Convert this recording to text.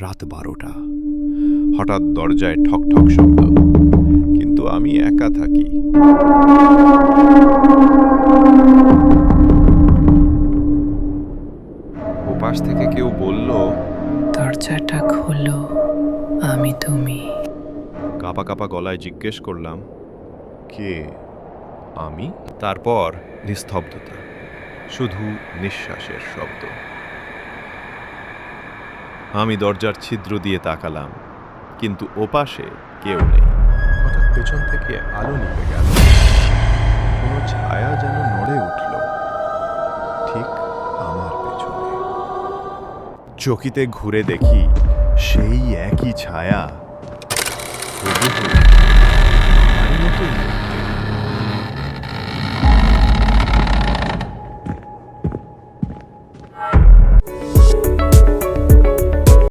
রাত বারোটা। হঠাৎ দরজায় ঠক ঠক শব্দ কিন্তু আমি একা থাকি। ওপাশ থেকে কেউ বলল দরজাটা খোলো আমি তুমি। কাপা কাপা গলায় জিজ্ঞেস করলাম কে? আমি? তারপর নিস্তব্ধতা শুধু নিঃশ্বাসের শব্দ। আমি দরজার ছিদ্র দিয়ে তাকালাম, কিন্তু ওপাশে কেউ নেই। হঠাৎ পেছন থেকে আলো নিভে গেল। কোনো ছায়া যেন নড়ে উঠল। ঠিক আমার পেছনে। চকিতে ঘুরে দেখি সেই একই ছায়া